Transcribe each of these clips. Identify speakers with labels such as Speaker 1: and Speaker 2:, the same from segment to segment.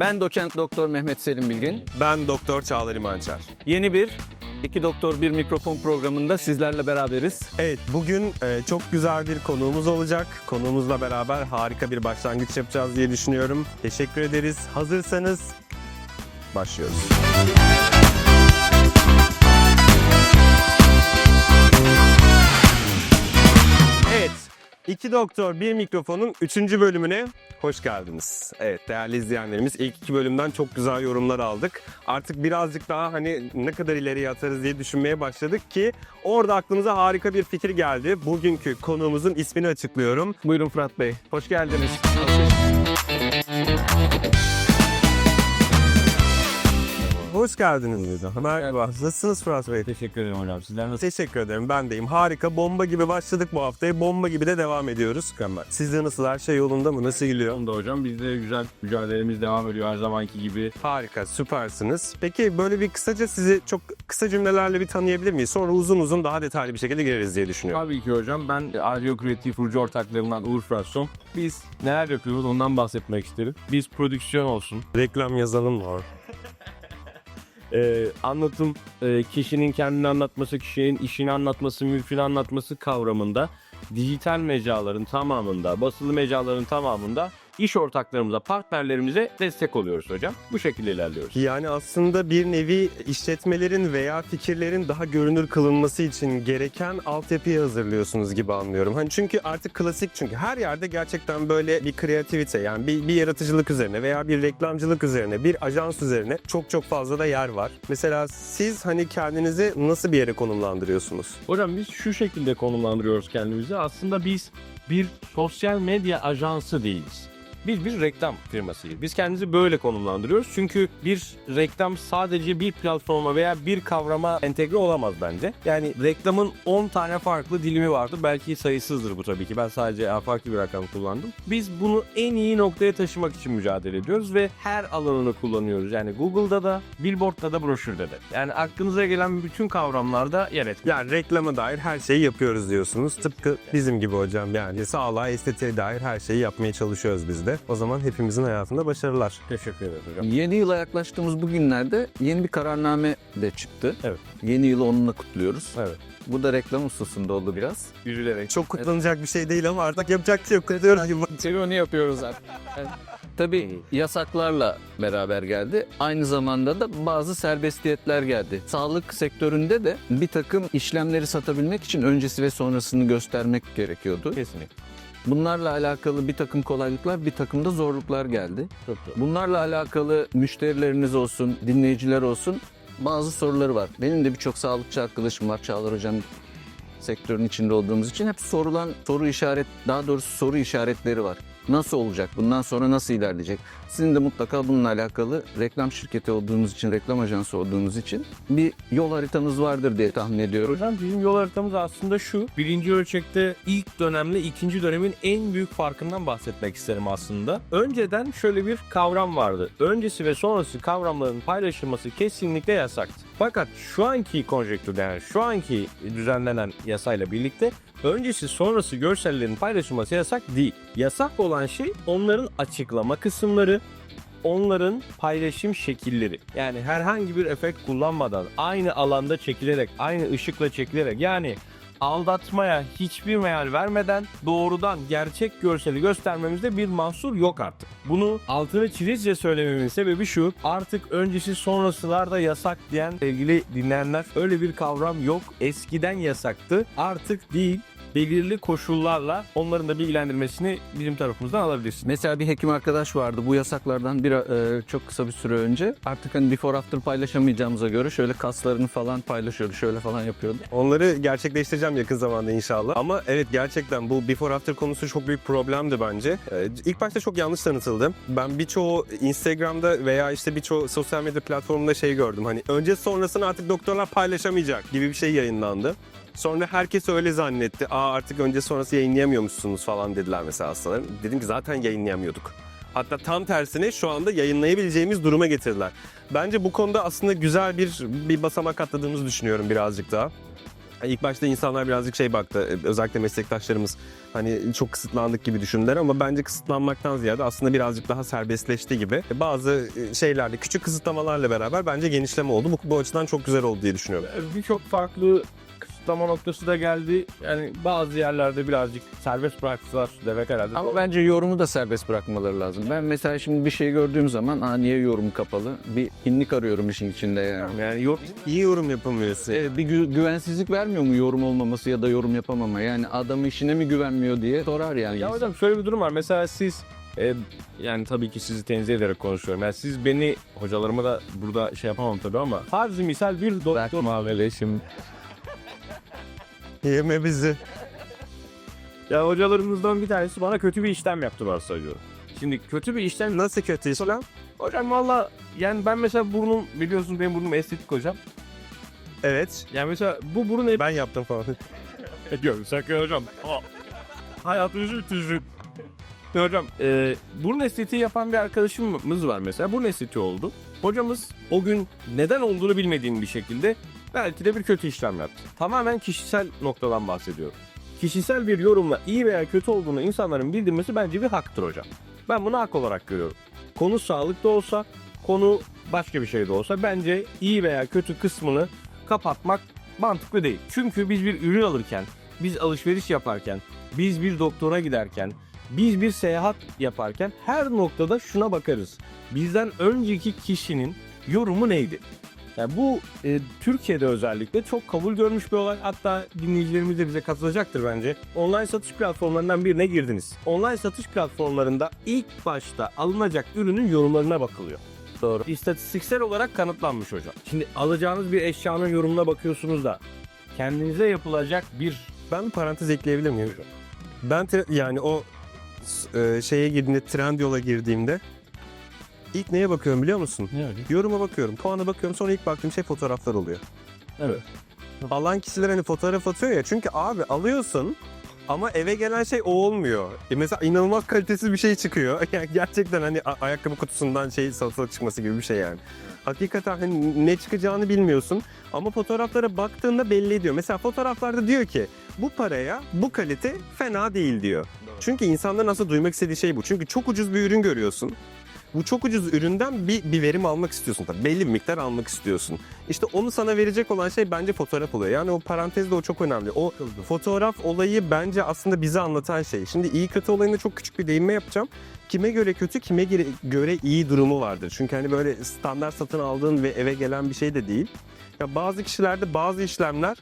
Speaker 1: Ben doçent doktor Mehmet Selim Bilgin.
Speaker 2: Ben Doktor Çağlar İmançer.
Speaker 1: Yeni bir iki doktor bir mikrofon programında sizlerle beraberiz.
Speaker 2: Evet bugün e, çok güzel bir konuğumuz olacak. Konuğumuzla beraber harika bir başlangıç yapacağız diye düşünüyorum. Teşekkür ederiz. Hazırsanız başlıyoruz. Evet. İki Doktor Bir Mikrofon'un 3. bölümüne hoş geldiniz. Evet değerli izleyenlerimiz ilk iki bölümden çok güzel yorumlar aldık. Artık birazcık daha hani ne kadar ileriye atarız diye düşünmeye başladık ki orada aklımıza harika bir fikir geldi. Bugünkü konuğumuzun ismini açıklıyorum.
Speaker 1: Buyurun Fırat Bey.
Speaker 2: Hoş geldiniz. Hoş geldiniz. Merhaba. Nasılsınız Fırat Bey?
Speaker 3: Teşekkür ederim hocam. Sizler nasıl?
Speaker 2: Teşekkür ederim. Ben deyim. Harika. Bomba gibi başladık bu haftaya. Bomba gibi de devam ediyoruz. Mükemmel. Sizde nasıl? Her şey yolunda mı? Nasıl gidiyor?
Speaker 3: Onda hocam biz de güzel mücadelemiz devam ediyor her zamanki gibi.
Speaker 2: Harika. Süpersiniz. Peki böyle bir kısaca sizi çok kısa cümlelerle bir tanıyabilir miyiz? Sonra uzun uzun daha detaylı bir şekilde gireriz diye düşünüyorum.
Speaker 3: Tabii ki hocam ben Aryo Kreatif Rucu ortaklarından Uğur Frasson. Biz neler yapıyoruz ondan bahsetmek isterim. Biz prodüksiyon olsun,
Speaker 2: Reklam yazalım var.
Speaker 3: Ee, anlatım e, kişinin kendini anlatması, kişinin işini anlatması, mülkünü anlatması kavramında dijital mecraların tamamında, basılı mecraların tamamında iş ortaklarımıza, partnerlerimize destek oluyoruz hocam. Bu şekilde ilerliyoruz.
Speaker 2: Yani aslında bir nevi işletmelerin veya fikirlerin daha görünür kılınması için gereken altyapıyı hazırlıyorsunuz gibi anlıyorum. Hani çünkü artık klasik çünkü her yerde gerçekten böyle bir kreativite yani bir, bir yaratıcılık üzerine veya bir reklamcılık üzerine, bir ajans üzerine çok çok fazla da yer var. Mesela siz hani kendinizi nasıl bir yere konumlandırıyorsunuz?
Speaker 3: Hocam biz şu şekilde konumlandırıyoruz kendimizi. Aslında biz bir sosyal medya ajansı değiliz. Biz bir reklam firmasıyız. Biz kendimizi böyle konumlandırıyoruz. Çünkü bir reklam sadece bir platforma veya bir kavrama entegre olamaz bence. Yani reklamın 10 tane farklı dilimi vardır. Belki sayısızdır bu tabii ki. Ben sadece farklı bir rakam kullandım. Biz bunu en iyi noktaya taşımak için mücadele ediyoruz ve her alanını kullanıyoruz. Yani Google'da da, Billboard'da da, broşürde de. Yani aklınıza gelen bütün kavramlarda yer etmiyor.
Speaker 2: Yani reklama dair her şeyi yapıyoruz diyorsunuz. Tıpkı bizim gibi hocam yani sağlığa, estetiğe dair her şeyi yapmaya çalışıyoruz biz de. O zaman hepimizin hayatında başarılar.
Speaker 3: Teşekkür ederim hocam.
Speaker 1: Yeni yıla yaklaştığımız bu günlerde yeni bir kararname de çıktı.
Speaker 3: Evet.
Speaker 1: Yeni yılı onunla kutluyoruz.
Speaker 3: Evet.
Speaker 1: Bu da reklam hususunda oldu biraz.
Speaker 3: Üzülerek.
Speaker 2: Çok kutlanacak bir şey değil ama artık yapacak bir şey yok. Kutluyoruz.
Speaker 1: Tabii onu yapıyoruz artık. Evet. Tabii yasaklarla beraber geldi. Aynı zamanda da bazı serbestiyetler geldi. Sağlık sektöründe de bir takım işlemleri satabilmek için öncesi ve sonrasını göstermek gerekiyordu.
Speaker 3: Kesinlikle.
Speaker 1: Bunlarla alakalı bir takım kolaylıklar, bir takım da zorluklar geldi.
Speaker 3: Çok doğru.
Speaker 1: Bunlarla alakalı müşterileriniz olsun, dinleyiciler olsun bazı soruları var. Benim de birçok sağlıkçı arkadaşım var. Çağlar Hocam sektörün içinde olduğumuz için hep sorulan soru işaret, daha doğrusu soru işaretleri var. Nasıl olacak? Bundan sonra nasıl ilerleyecek? Sizin de mutlaka bununla alakalı reklam şirketi olduğunuz için, reklam ajansı olduğunuz için bir yol haritanız vardır diye tahmin ediyorum.
Speaker 3: Hocam bizim yol haritamız aslında şu. Birinci ölçekte ilk dönemle ikinci dönemin en büyük farkından bahsetmek isterim aslında. Önceden şöyle bir kavram vardı. Öncesi ve sonrası kavramların paylaşılması kesinlikle yasaktı. Fakat şu anki konjektürde yani şu anki düzenlenen yasayla birlikte öncesi sonrası görsellerin paylaşılması yasak değil. Yasak olan şey onların açıklama kısımları, onların paylaşım şekilleri. Yani herhangi bir efekt kullanmadan aynı alanda çekilerek, aynı ışıkla çekilerek yani aldatmaya hiçbir meal vermeden doğrudan gerçek görseli göstermemizde bir mahsur yok artık. Bunu altını çizizce söylememin sebebi şu. Artık öncesi sonrasılarda yasak diyen sevgili dinleyenler öyle bir kavram yok. Eskiden yasaktı. Artık değil belirli koşullarla onların da bilgilendirmesini bizim tarafımızdan alabilirsiniz.
Speaker 1: Mesela bir hekim arkadaş vardı bu yasaklardan bir e, çok kısa bir süre önce. Artık hani before after paylaşamayacağımıza göre şöyle kaslarını falan paylaşıyordu. Şöyle falan yapıyordu.
Speaker 2: Onları gerçekleştireceğim yakın zamanda inşallah. Ama evet gerçekten bu before after konusu çok büyük problemdi bence. Ee, ilk başta çok yanlış tanıtıldı. Ben birçoğu Instagram'da veya işte birçoğu sosyal medya platformunda şey gördüm. Hani önce sonrasını artık doktorlar paylaşamayacak gibi bir şey yayınlandı. Sonra herkes öyle zannetti. Aa artık önce sonrası yayınlayamıyormuşsunuz falan dediler mesela hastaların. Dedim ki zaten yayınlayamıyorduk. Hatta tam tersine şu anda yayınlayabileceğimiz duruma getirdiler. Bence bu konuda aslında güzel bir bir basamak atladığımızı düşünüyorum birazcık daha. İlk başta insanlar birazcık şey baktı, e, özellikle meslektaşlarımız hani çok kısıtlandık gibi düşündüler ama bence kısıtlanmaktan ziyade aslında birazcık daha serbestleşti gibi. Bazı e, şeylerle, küçük kısıtlamalarla beraber bence genişleme oldu. Bu, bu açıdan çok güzel oldu diye düşünüyorum.
Speaker 3: Birçok farklı kısıtlama noktası da geldi. Yani bazı yerlerde birazcık serbest bıraktılar demek herhalde.
Speaker 1: Ama bence yorumu da serbest bırakmaları lazım. Ben mesela şimdi bir şey gördüğüm zaman Aa, niye yorum kapalı? Bir hinlik arıyorum işin içinde yani.
Speaker 3: yani yok
Speaker 2: İyi yorum yapamıyorsun.
Speaker 1: Evet, bir gü- güvensizlik vermiyor mu yorum olmaması ya da yorum yapamama? Yani adam işine mi güvenmiyor diye sorar yani.
Speaker 3: Ya hocam şöyle bir durum var. Mesela siz e, yani tabii ki sizi tenzih ederek konuşuyorum. Yani siz beni hocalarıma da burada şey yapamam tabii ama farz misal bir doktor muamelesi.
Speaker 2: Yeme bizi.
Speaker 3: Ya hocalarımızdan bir tanesi bana kötü bir işlem yaptı varsayıyorum. Şimdi kötü bir işlem
Speaker 2: Nasıl kötü İslam?
Speaker 3: Hocam valla yani ben mesela burnum biliyorsunuz benim burnum estetik hocam.
Speaker 2: Evet.
Speaker 3: Yani mesela bu burun
Speaker 2: Ben yaptım falan.
Speaker 3: ediyorum sakın hocam. Aa, Hayatınızı bitirin. Hocam e, burun estetiği yapan bir arkadaşımız var mesela. Burun estetiği oldu. Hocamız o gün neden olduğunu bilmediğim bir şekilde belki de bir kötü işlem yaptı. Tamamen kişisel noktadan bahsediyorum. Kişisel bir yorumla iyi veya kötü olduğunu insanların bildirmesi bence bir haktır hocam. Ben bunu hak olarak görüyorum. Konu sağlık da olsa, konu başka bir şey de olsa bence iyi veya kötü kısmını kapatmak mantıklı değil. Çünkü biz bir ürün alırken, biz alışveriş yaparken, biz bir doktora giderken, biz bir seyahat yaparken her noktada şuna bakarız. Bizden önceki kişinin yorumu neydi? Yani bu e, Türkiye'de özellikle çok kabul görmüş bir olay. Hatta dinleyicilerimiz de bize katılacaktır bence. Online satış platformlarından birine girdiniz. Online satış platformlarında ilk başta alınacak ürünün yorumlarına bakılıyor.
Speaker 1: Doğru.
Speaker 3: İstatistiksel olarak kanıtlanmış hocam. Şimdi alacağınız bir eşyanın yorumuna bakıyorsunuz da kendinize yapılacak bir
Speaker 2: Ben parantez ekleyebilir miyim? Ben tre- yani o e, şeye girdiğimde, Trendyol'a girdiğimde ilk neye bakıyorum biliyor musun?
Speaker 3: ne öyle?
Speaker 2: Yoruma bakıyorum, puana bakıyorum. Sonra ilk baktığım şey fotoğraflar oluyor.
Speaker 3: Evet.
Speaker 2: Alan kişiler hani fotoğraf atıyor ya. Çünkü abi alıyorsun ama eve gelen şey o olmuyor. E mesela inanılmaz kalitesiz bir şey çıkıyor. Yani gerçekten hani ayakkabı kutusundan şey salatalık çıkması gibi bir şey yani. Hakikaten hani ne çıkacağını bilmiyorsun ama fotoğraflara baktığında belli ediyor. Mesela fotoğraflarda diyor ki bu paraya bu kalite fena değil diyor. Çünkü insanların aslında duymak istediği şey bu. Çünkü çok ucuz bir ürün görüyorsun. Bu çok ucuz üründen bir, bir verim almak istiyorsun tabii. Belli bir miktar almak istiyorsun. İşte onu sana verecek olan şey bence fotoğraf oluyor. Yani o parantezde o çok önemli. O fotoğraf olayı bence aslında bize anlatan şey. Şimdi iyi kötü olayında çok küçük bir değinme yapacağım. Kime göre kötü, kime göre iyi durumu vardır. Çünkü hani böyle standart satın aldığın ve eve gelen bir şey de değil. Ya bazı kişilerde bazı işlemler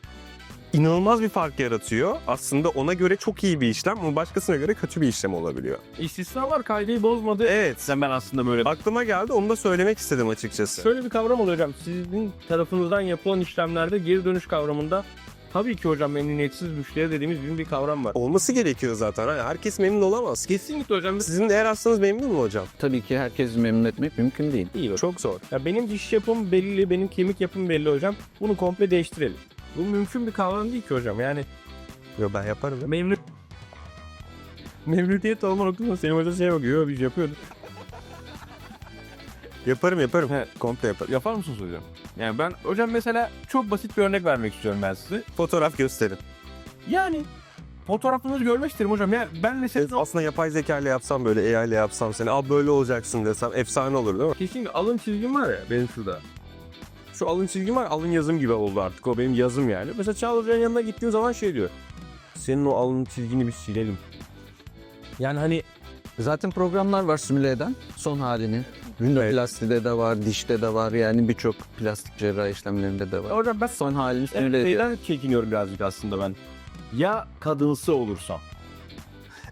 Speaker 2: inanılmaz bir fark yaratıyor. Aslında ona göre çok iyi bir işlem ama başkasına göre kötü bir işlem olabiliyor.
Speaker 3: İstisnalar kaydeyi bozmadı.
Speaker 2: Evet.
Speaker 3: Sen ben aslında böyle
Speaker 2: Aklıma geldi onu da söylemek istedim açıkçası.
Speaker 3: Şöyle bir kavram oluyor hocam. Sizin tarafınızdan yapılan işlemlerde geri dönüş kavramında tabii ki hocam memnuniyetsiz müşteri dediğimiz bir, bir kavram var.
Speaker 2: Olması gerekiyor zaten. Hani herkes memnun olamaz.
Speaker 3: Kesinlikle hocam.
Speaker 2: Sizin eğer hastanız memnun mu hocam?
Speaker 1: Tabii ki herkesi memnun etmek mümkün değil.
Speaker 3: İyi bak.
Speaker 2: Çok zor.
Speaker 3: Ya benim diş yapım belli, benim kemik yapım belli hocam. Bunu komple değiştirelim. Bu mümkün bir kavram değil ki hocam. Yani
Speaker 2: Yo ben yaparım. ya.
Speaker 3: memnun Memnuniyet olma noktasında senin hoca şey bakıyor, biz yapıyorduk.
Speaker 2: Yaparım yaparım.
Speaker 3: He.
Speaker 2: Komple yaparım.
Speaker 3: Yapar mısınız hocam? Yani ben hocam mesela çok basit bir örnek vermek istiyorum ben size.
Speaker 2: Fotoğraf gösterin.
Speaker 3: Yani fotoğrafınızı görmek isterim hocam. Yani ben mesela
Speaker 2: Aslında yapay zeka ile yapsam böyle AI ile yapsam seni al böyle olacaksın desem efsane olur değil mi?
Speaker 3: kesinlikle alın çizgim var ya benim şurada. Şu alın çizgim var alın yazım gibi oldu artık o benim yazım yani. Mesela Çağla Hoca'nın yanına gittiğim zaman şey diyor. Senin o alın çizgini bir silelim. Yani hani
Speaker 1: Zaten programlar var simüle eden son halini. Rindoplastide de var, dişte de var yani birçok plastik cerrahi işlemlerinde de var.
Speaker 3: hocam ben
Speaker 1: Son halini
Speaker 3: Evet,
Speaker 1: simüle ediyor.
Speaker 3: şeyden çekiniyorum birazcık aslında ben. Ya kadınsı olursam.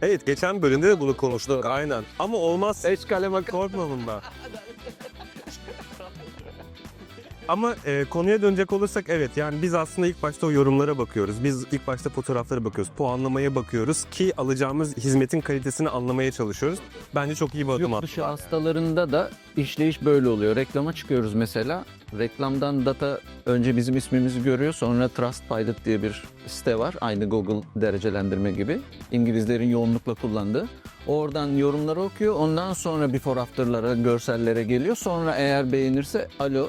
Speaker 2: Evet geçen bölümde de bunu konuştuk. Aynen. Ama olmaz. Eş kaleme korkma bundan. Ama e, konuya dönecek olursak evet yani biz aslında ilk başta o yorumlara bakıyoruz. Biz ilk başta fotoğraflara bakıyoruz. Puanlamaya bakıyoruz ki alacağımız hizmetin kalitesini anlamaya çalışıyoruz. Bence çok iyi bir adım
Speaker 1: Yurt dışı hastalarında da işleyiş böyle oluyor. Reklama çıkıyoruz mesela. Reklamdan data önce bizim ismimizi görüyor. Sonra Trustpilot diye bir site var. Aynı Google derecelendirme gibi. İngilizlerin yoğunlukla kullandığı. Oradan yorumları okuyor. Ondan sonra before after'lara, görsellere geliyor. Sonra eğer beğenirse alo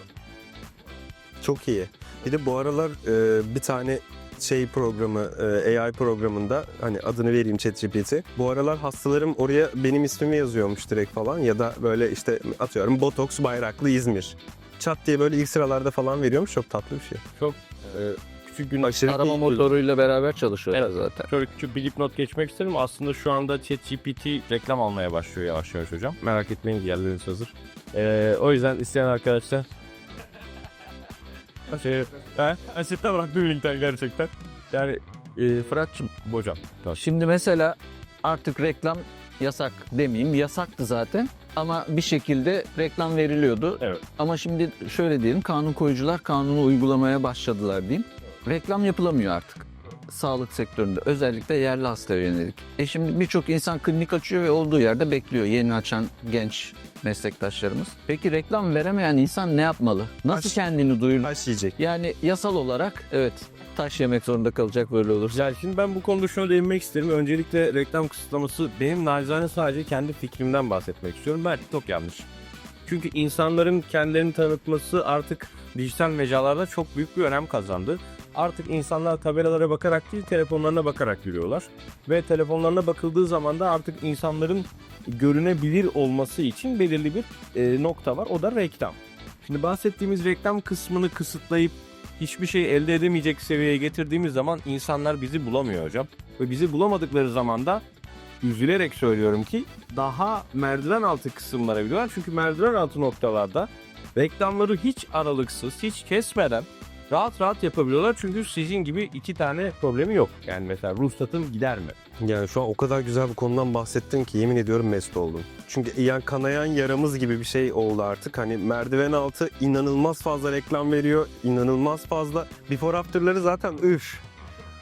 Speaker 2: Çok iyi. Bir de bu aralar e, bir tane şey programı, e, AI programında hani adını vereyim ChatGPT. Bu aralar hastalarım oraya benim ismimi yazıyormuş direkt falan ya da böyle işte atıyorum Botoks Bayraklı İzmir. Çat diye böyle ilk sıralarda falan veriyormuş. Çok tatlı bir şey.
Speaker 3: Çok e, küçük gün
Speaker 2: Aşırı
Speaker 1: Arama
Speaker 2: keyifli.
Speaker 1: motoruyla beraber çalışıyorlar
Speaker 3: Evet.
Speaker 1: zaten.
Speaker 3: Şöyle küçük bir dipnot geçmek isterim. Aslında şu anda ChatGPT reklam almaya başlıyor yavaş yavaş hocam. Merak etmeyin yerleriniz hazır. Ee, o yüzden isteyen arkadaşlar şey, he, asette bıraktım linkten gerçekten. Yani e, Fırat'cığım hocam. Tamam.
Speaker 1: Şimdi mesela artık reklam yasak demeyeyim. Yasaktı zaten. Ama bir şekilde reklam veriliyordu.
Speaker 3: Evet.
Speaker 1: Ama şimdi şöyle diyelim kanun koyucular kanunu uygulamaya başladılar diyeyim. Reklam yapılamıyor artık sağlık sektöründe özellikle yerli hastaya yönelik. E şimdi birçok insan klinik açıyor ve olduğu yerde bekliyor yeni açan genç meslektaşlarımız. Peki reklam veremeyen insan ne yapmalı? Nasıl
Speaker 2: Taş-
Speaker 1: kendini duyurur?
Speaker 2: Taş yiyecek.
Speaker 1: Yani yasal olarak evet taş yemek zorunda kalacak böyle olursa.
Speaker 3: Yani şimdi ben bu konuda şuna değinmek isterim. Öncelikle reklam kısıtlaması benim nacizane sadece kendi fikrimden bahsetmek istiyorum. Belki çok yanlış. Çünkü insanların kendilerini tanıtması artık dijital mecralarda çok büyük bir önem kazandı. Artık insanlar tabelalara bakarak değil telefonlarına bakarak yürüyorlar. Ve telefonlarına bakıldığı zaman da artık insanların görünebilir olması için belirli bir e, nokta var. O da reklam. Şimdi bahsettiğimiz reklam kısmını kısıtlayıp hiçbir şey elde edemeyecek seviyeye getirdiğimiz zaman insanlar bizi bulamıyor hocam. Ve bizi bulamadıkları zaman da üzülerek söylüyorum ki daha merdiven altı kısımlara gidiyorlar. Çünkü merdiven altı noktalarda reklamları hiç aralıksız, hiç kesmeden rahat rahat yapabiliyorlar. Çünkü sizin gibi iki tane problemi yok. Yani mesela ruhsatım gider mi?
Speaker 2: Yani şu an o kadar güzel bir konudan bahsettin ki yemin ediyorum mest oldum. Çünkü yani kanayan yaramız gibi bir şey oldu artık. Hani merdiven altı inanılmaz fazla reklam veriyor. inanılmaz fazla. Before after'ları zaten üf.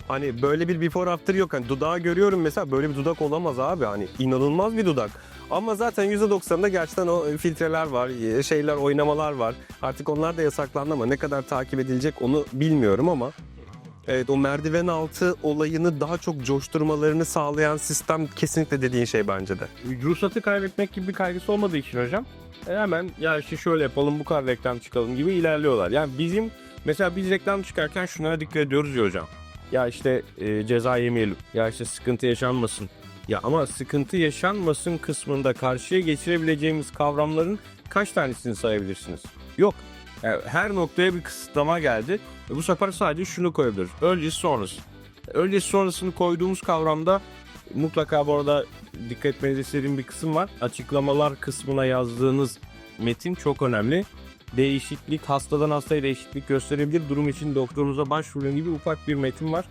Speaker 2: Hani böyle bir before after yok. Hani dudağı görüyorum mesela böyle bir dudak olamaz abi. Hani inanılmaz bir dudak. Ama zaten %90'da gerçekten o filtreler var, şeyler, oynamalar var. Artık onlar da yasaklandı ama ne kadar takip edilecek onu bilmiyorum ama Evet o merdiven altı olayını daha çok coşturmalarını sağlayan sistem kesinlikle dediğin şey bence de.
Speaker 3: ruhsatı kaybetmek gibi bir kaygısı olmadığı için hocam e, hemen ya işte şöyle yapalım bu kadar reklam çıkalım gibi ilerliyorlar. Yani bizim mesela biz reklam çıkarken şunlara dikkat ediyoruz ya hocam. Ya işte e, ceza yemeyelim. Ya işte sıkıntı yaşanmasın. Ya ama sıkıntı yaşanmasın kısmında karşıya geçirebileceğimiz kavramların kaç tanesini sayabilirsiniz? Yok. Yani her noktaya bir kısıtlama geldi. Ve bu sefer sadece şunu koyabiliriz. Öncesi sonrası. Öncesi sonrasını koyduğumuz kavramda mutlaka bu arada dikkat etmenizi istediğim bir kısım var. Açıklamalar kısmına yazdığınız metin çok önemli. Değişiklik, hastadan hastaya değişiklik gösterebilir. Durum için doktorunuza başvurun gibi ufak bir metin var.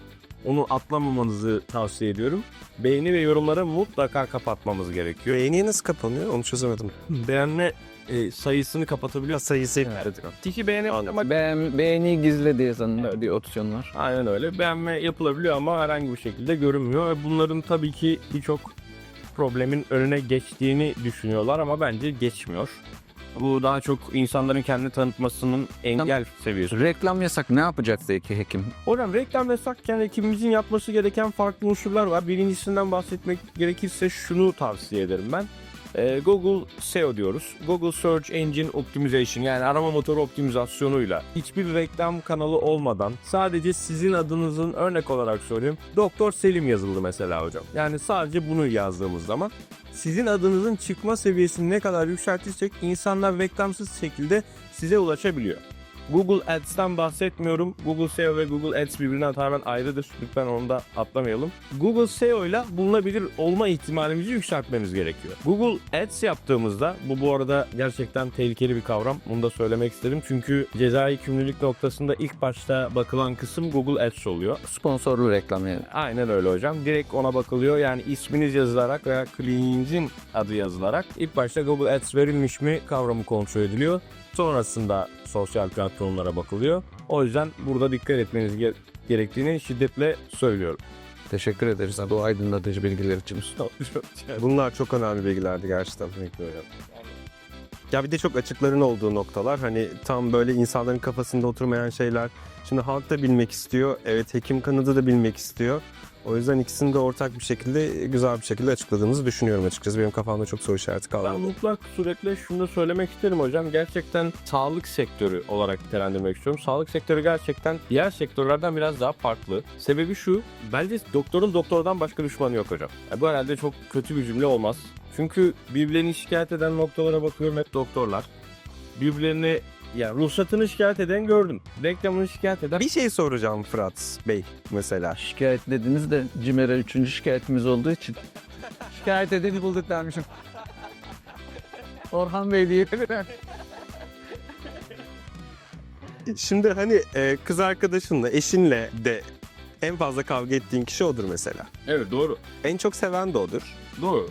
Speaker 3: Onu atlamamanızı tavsiye ediyorum. Beğeni ve yorumlara mutlaka kapatmamız gerekiyor.
Speaker 2: Beğeniye nasıl kapanıyor onu çözemedim.
Speaker 3: Beğenme e, sayısını kapatabiliyor.
Speaker 2: Sayısı
Speaker 3: Evet. Kişi beğeni ama
Speaker 1: Beğen, beğeni gizle diye sanırım bir opsiyon var.
Speaker 3: Aynen öyle. Beğenme yapılabiliyor ama herhangi bir şekilde görünmüyor. Ve bunların tabii ki birçok problemin önüne geçtiğini düşünüyorlar ama bence geçmiyor. Bu daha çok insanların kendini tanıtmasının engel seviyesi.
Speaker 1: Reklam yasak ne yapacak peki hekim?
Speaker 3: Hocam reklam yasakken hekimimizin yapması gereken farklı unsurlar var. Birincisinden bahsetmek gerekirse şunu tavsiye ederim ben. Ee, Google SEO diyoruz. Google Search Engine Optimization yani arama motoru optimizasyonuyla hiçbir reklam kanalı olmadan sadece sizin adınızın örnek olarak söyleyeyim. Doktor Selim yazıldı mesela hocam. Yani sadece bunu yazdığımız zaman sizin adınızın çıkma seviyesini ne kadar yükseltirsek insanlar reklamsız şekilde size ulaşabiliyor. Google Ads'ten bahsetmiyorum. Google SEO ve Google Ads birbirinden tamamen ayrıdır. Lütfen onu da atlamayalım. Google SEO ile bulunabilir olma ihtimalimizi yükseltmemiz gerekiyor. Google Ads yaptığımızda bu bu arada gerçekten tehlikeli bir kavram. Bunu da söylemek istedim. Çünkü cezai yükümlülük noktasında ilk başta bakılan kısım Google Ads oluyor.
Speaker 1: Sponsorlu reklam yani.
Speaker 3: Aynen öyle hocam. Direkt ona bakılıyor. Yani isminiz yazılarak veya kliniğinizin adı yazılarak ilk başta Google Ads verilmiş mi kavramı kontrol ediliyor. Sonrasında sosyal platformlara bakılıyor. O yüzden burada dikkat etmeniz ge- gerektiğini şiddetle söylüyorum.
Speaker 1: Teşekkür ederiz bu aydınlatıcı bilgiler için.
Speaker 2: Bunlar çok önemli bilgilerdi gerçekten. Ya bir de çok açıkların olduğu noktalar hani tam böyle insanların kafasında oturmayan şeyler. Şimdi halk da bilmek istiyor. Evet hekim kanadı da bilmek istiyor. O yüzden ikisini de ortak bir şekilde güzel bir şekilde açıkladığınızı düşünüyorum açıkçası. Benim kafamda çok soru işareti
Speaker 3: Ben
Speaker 2: kalmadı.
Speaker 3: mutlak suretle şunu da söylemek isterim hocam. Gerçekten sağlık sektörü olarak nitelendirmek istiyorum. Sağlık sektörü gerçekten diğer sektörlerden biraz daha farklı. Sebebi şu, bence doktorun doktordan başka düşmanı yok hocam. Ya bu herhalde çok kötü bir cümle olmaz. Çünkü birbirlerini şikayet eden noktalara bakıyorum hep doktorlar. Birbirlerini ya ruhsatını şikayet eden gördüm. Reklamını şikayet eden
Speaker 2: Bir şey soracağım Fırat Bey mesela.
Speaker 1: Şikayetlediniz de Cimer'e üçüncü şikayetimiz olduğu için. Şikayet edeni bulduk dermişim. Orhan Bey diye.
Speaker 2: Şimdi hani e, kız arkadaşınla, eşinle de en fazla kavga ettiğin kişi odur mesela.
Speaker 3: Evet doğru.
Speaker 2: En çok seven de odur.
Speaker 3: Doğru.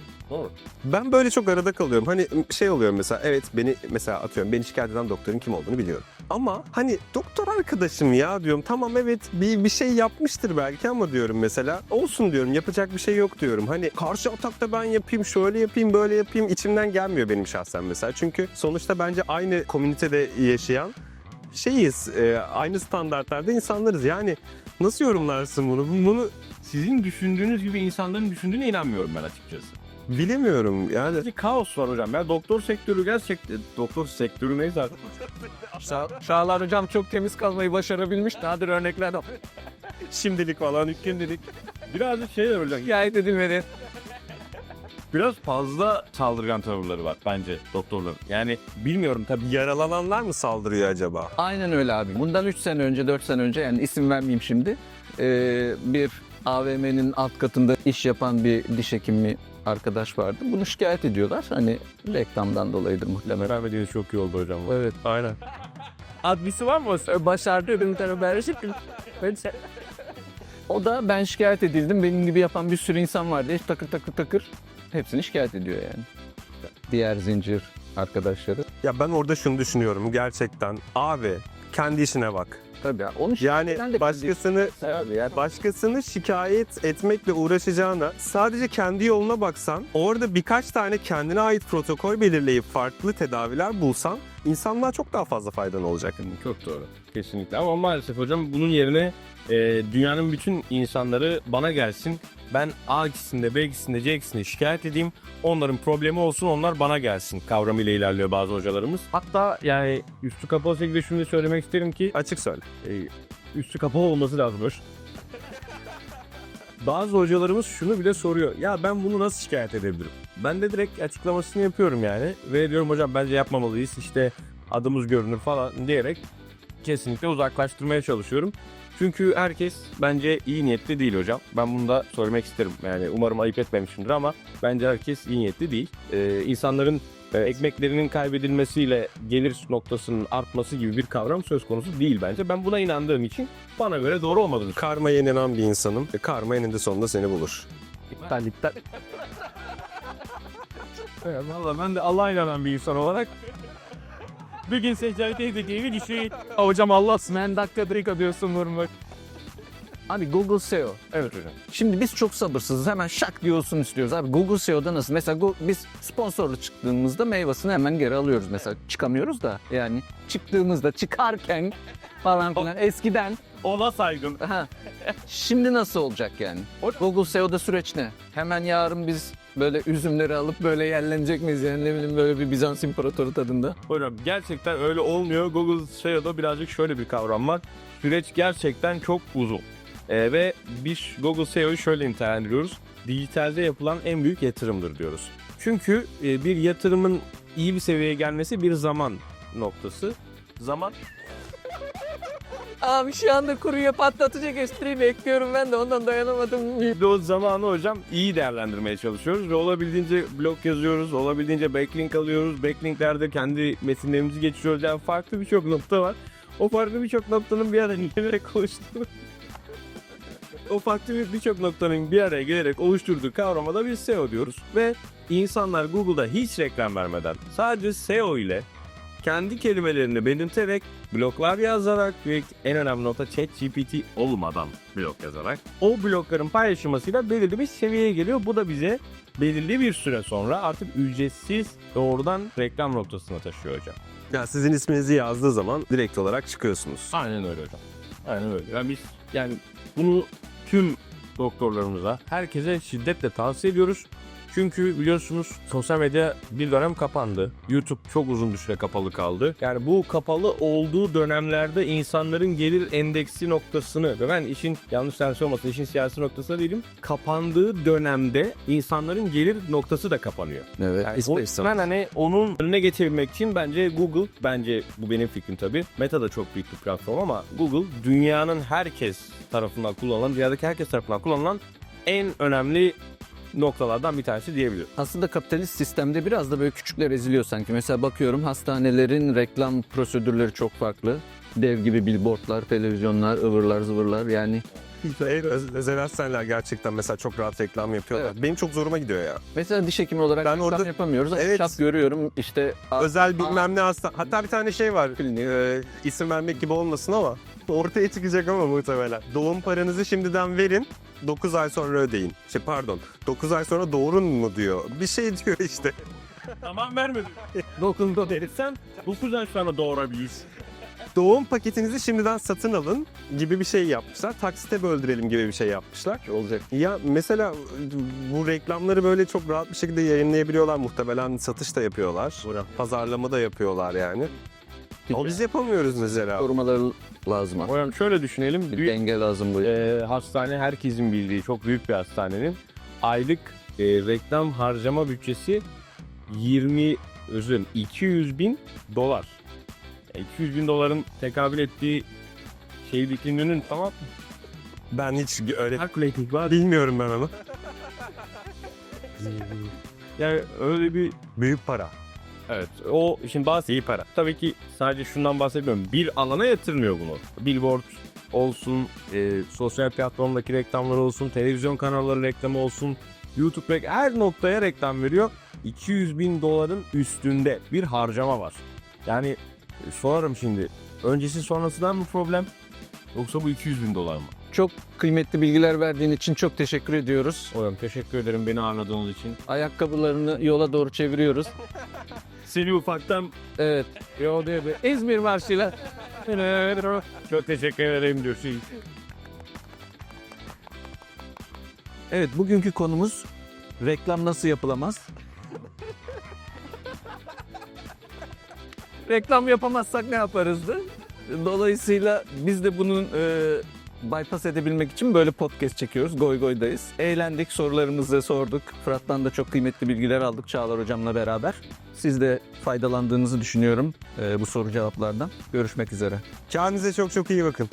Speaker 2: Ben böyle çok arada kalıyorum. Hani şey oluyorum mesela evet beni mesela atıyorum beni şikayet eden doktorun kim olduğunu biliyorum. Ama hani doktor arkadaşım ya diyorum tamam evet bir, bir şey yapmıştır belki ama diyorum mesela olsun diyorum yapacak bir şey yok diyorum. Hani karşı atakta ben yapayım şöyle yapayım böyle yapayım içimden gelmiyor benim şahsen mesela. Çünkü sonuçta bence aynı komünitede yaşayan şeyiz e, aynı standartlarda insanlarız yani nasıl yorumlarsın bunu? Bunu
Speaker 3: Sizin düşündüğünüz gibi insanların düşündüğüne inanmıyorum ben açıkçası.
Speaker 2: Bilemiyorum yani.
Speaker 3: Bir kaos var hocam ya. Doktor sektörü gerçekten... Doktor sektörü neyiz artık?
Speaker 1: Şah- Şahlar hocam çok temiz kalmayı başarabilmiş. Nadir örnekler o.
Speaker 2: Şimdilik falan
Speaker 3: Şimdilik. Birazcık şey de böyle
Speaker 1: Şikayet edilmedi.
Speaker 3: biraz fazla saldırgan tavırları var bence doktorların. Yani bilmiyorum tabii.
Speaker 2: Yaralananlar mı saldırıyor acaba?
Speaker 1: Aynen öyle abi. Bundan 3 sene önce, 4 sene önce yani isim vermeyeyim şimdi. ee, bir AVM'nin alt katında iş yapan bir diş hekimi arkadaş vardı. Bunu şikayet ediyorlar. Hani reklamdan dolayıdır muhtemelen.
Speaker 3: Vermediğiniz çok iyi oldu hocam.
Speaker 1: Evet.
Speaker 3: Aynen. Admisi var mı?
Speaker 1: Başardı öbür tarafa verişip O da ben şikayet edildim. Benim gibi yapan bir sürü insan var diye takır takır takır hepsini şikayet ediyor yani. Diğer zincir arkadaşları.
Speaker 2: Ya ben orada şunu düşünüyorum gerçekten. Abi kendi işine bak.
Speaker 1: Tabii ya, onu
Speaker 2: Yani başkasını
Speaker 1: ya.
Speaker 2: başkasını şikayet etmekle uğraşacağına sadece kendi yoluna baksan orada birkaç tane kendine ait protokol belirleyip farklı tedaviler bulsan insanlığa çok daha fazla faydan olacak.
Speaker 3: Çok doğru. Kesinlikle ama maalesef hocam bunun yerine e, dünyanın bütün insanları bana gelsin. Ben A kişisinde, B kişisinde, C kişisinde şikayet edeyim. Onların problemi olsun, onlar bana gelsin kavramıyla ilerliyor bazı hocalarımız. Hatta yani üstü kapalı şekilde şunu da söylemek isterim ki
Speaker 2: Açık söyle.
Speaker 3: e, üstü kapalı olması lazım hoş. Bazı hocalarımız şunu bile soruyor. Ya ben bunu nasıl şikayet edebilirim? Ben de direkt açıklamasını yapıyorum yani. Ve diyorum hocam bence yapmamalıyız. İşte adımız görünür falan diyerek kesinlikle uzaklaştırmaya çalışıyorum. Çünkü herkes bence iyi niyetli değil hocam. Ben bunu da söylemek isterim. Yani umarım ayıp etmemişimdir ama bence herkes iyi niyetli değil. Ee, insanların e, ekmeklerinin kaybedilmesiyle gelir noktasının artması gibi bir kavram söz konusu değil bence. Ben buna inandığım için bana göre doğru olmadığını
Speaker 2: Karmaya inanan bir insanım. ve Karma eninde sonunda seni bulur.
Speaker 1: İptal iptal.
Speaker 3: Evet, Valla ben de Allah'a inanan bir insan olarak bir gün secdeye edeceğimi düşün.
Speaker 1: Hocam Allah'sın en dakika dakika diyorsun vurmak. Abi Google SEO.
Speaker 3: Evet hocam.
Speaker 1: Şimdi biz çok sabırsızız. Hemen şak diyorsun istiyoruz. Abi Google SEO'da nasıl? Mesela Go- biz sponsorlu çıktığımızda meyvasını hemen geri alıyoruz. Mesela çıkamıyoruz da yani çıktığımızda çıkarken falan filan eskiden
Speaker 3: Ona saygın.
Speaker 1: Ha. Şimdi nasıl olacak yani? Google SEO'da süreç ne? Hemen yarın biz böyle üzümleri alıp böyle yerlenecek miyiz yani ne bileyim böyle bir Bizans İmparatoru tadında.
Speaker 3: Hocam gerçekten öyle olmuyor. Google SEO'da birazcık şöyle bir kavram var. Süreç gerçekten çok uzun. Ee, ve biz Google SEO'yu şöyle nitelendiriyoruz. Dijitalde yapılan en büyük yatırımdır diyoruz. Çünkü e, bir yatırımın iyi bir seviyeye gelmesi bir zaman noktası. Zaman
Speaker 1: Abi şu anda kuruya patlatacak espriyi bekliyorum ben de ondan dayanamadım.
Speaker 3: Bir de o zamanı hocam iyi değerlendirmeye çalışıyoruz ve olabildiğince blog yazıyoruz, olabildiğince backlink alıyoruz. Backlinklerde kendi metinlerimizi geçiriyoruz. Yani farklı birçok nokta var. O farklı birçok noktanın bir araya gelerek oluşturduğu o farklı bir- birçok noktanın bir araya gelerek oluşturduğu kavrama da biz SEO diyoruz. Ve insanlar Google'da hiç reklam vermeden sadece SEO ile kendi kelimelerini belirterek bloglar yazarak ve en önemli nokta ChatGPT olmadan blog yazarak o blogların paylaşılmasıyla belirli bir seviyeye geliyor. Bu da bize belirli bir süre sonra artık ücretsiz doğrudan reklam noktasına taşıyor hocam.
Speaker 2: Ya sizin isminizi yazdığı zaman direkt olarak çıkıyorsunuz.
Speaker 3: Aynen öyle hocam. Aynen öyle. Yani biz yani bunu tüm doktorlarımıza, herkese şiddetle tavsiye ediyoruz. Çünkü biliyorsunuz sosyal medya bir dönem kapandı. YouTube çok uzun bir süre kapalı kaldı. Yani bu kapalı olduğu dönemlerde insanların gelir endeksi noktasını ve ben işin yanlış tersi olmasın işin siyasi noktasına değilim. Kapandığı dönemde insanların gelir noktası da kapanıyor.
Speaker 1: Evet.
Speaker 3: Yani o yüzden hani onun önüne geçebilmek için bence Google, bence bu benim fikrim tabii. Meta da çok büyük bir platform ama Google dünyanın herkes tarafından kullanılan, dünyadaki herkes tarafından kullanılan en önemli noktalardan bir tanesi diyebilirim.
Speaker 1: Aslında kapitalist sistemde biraz da böyle küçükler eziliyor sanki. Mesela bakıyorum hastanelerin reklam prosedürleri çok farklı. Dev gibi billboardlar, televizyonlar, ıvırlar zıvırlar yani.
Speaker 2: Evet, öz- özel hastaneler gerçekten mesela çok rahat reklam yapıyorlar. Benim çok zoruma gidiyor ya.
Speaker 1: Mesela diş hekimi olarak
Speaker 2: Ben
Speaker 1: reklam
Speaker 2: orada-
Speaker 1: yapamıyoruz.
Speaker 2: Evet.
Speaker 1: Evet. Şap görüyorum işte a-
Speaker 2: Özel bilmem ne hasta. Hatta bir tane şey var. Ee, isim vermek gibi olmasın ama ortaya çıkacak ama muhtemelen. Doğum paranızı şimdiden verin. 9 ay sonra ödeyin. Şey pardon. 9 ay sonra doğurun mu diyor. Bir şey diyor işte.
Speaker 3: Tamam vermedim. Dokundu verirsen 9 ay sonra doğurabilirsin.
Speaker 2: Doğum paketinizi şimdiden satın alın gibi bir şey yapmışlar. Taksite böldürelim gibi bir şey yapmışlar.
Speaker 1: olacak.
Speaker 2: Ya mesela bu reklamları böyle çok rahat bir şekilde yayınlayabiliyorlar. Muhtemelen satış da yapıyorlar. Pazarlama da yapıyorlar yani. O biz yapamıyoruz mesela.
Speaker 1: Korumaları lazım.
Speaker 3: Hocam şöyle düşünelim.
Speaker 1: Bir
Speaker 3: Büyük,
Speaker 1: denge lazım bu.
Speaker 3: e, hastane herkesin bildiği çok büyük bir hastanenin aylık e, reklam harcama bütçesi 20 özür dilerim 200 bin dolar. Yani 200 bin doların tekabül ettiği şehir ikliminin tamam
Speaker 2: Ben hiç öyle
Speaker 3: calculating var.
Speaker 2: bilmiyorum ben onu.
Speaker 3: Yani öyle bir
Speaker 2: Büyük para.
Speaker 3: Evet. O işin bazı iyi para. Tabii ki sadece şundan bahsetmiyorum. Bir alana yatırmıyor bunu. Billboard olsun, e, sosyal platformdaki reklamlar olsun, televizyon kanalları reklamı olsun, YouTube her noktaya reklam veriyor. 200 bin doların üstünde bir harcama var. Yani e, sorarım şimdi. Öncesi sonrasından mı problem? Yoksa bu 200 bin dolar mı?
Speaker 1: Çok kıymetli bilgiler verdiğin için çok teşekkür ediyoruz.
Speaker 3: Hocam teşekkür ederim beni anladığınız için.
Speaker 1: Ayakkabılarını yola doğru çeviriyoruz.
Speaker 3: Seni ufaktan
Speaker 1: Evet. Yo diye bir İzmir marşıyla.
Speaker 3: çok teşekkür ederim diyorsun.
Speaker 1: Evet bugünkü konumuz reklam nasıl yapılamaz? reklam yapamazsak ne yaparızdı? Dolayısıyla biz de bunun e, bypass edebilmek için böyle podcast çekiyoruz. Goy goydayız. Eğlendik, sorularımızı sorduk. Fırat'tan da çok kıymetli bilgiler aldık Çağlar hocamla beraber. Siz de faydalandığınızı düşünüyorum e, bu soru cevaplardan. Görüşmek üzere.
Speaker 2: Kendinize çok çok iyi bakın.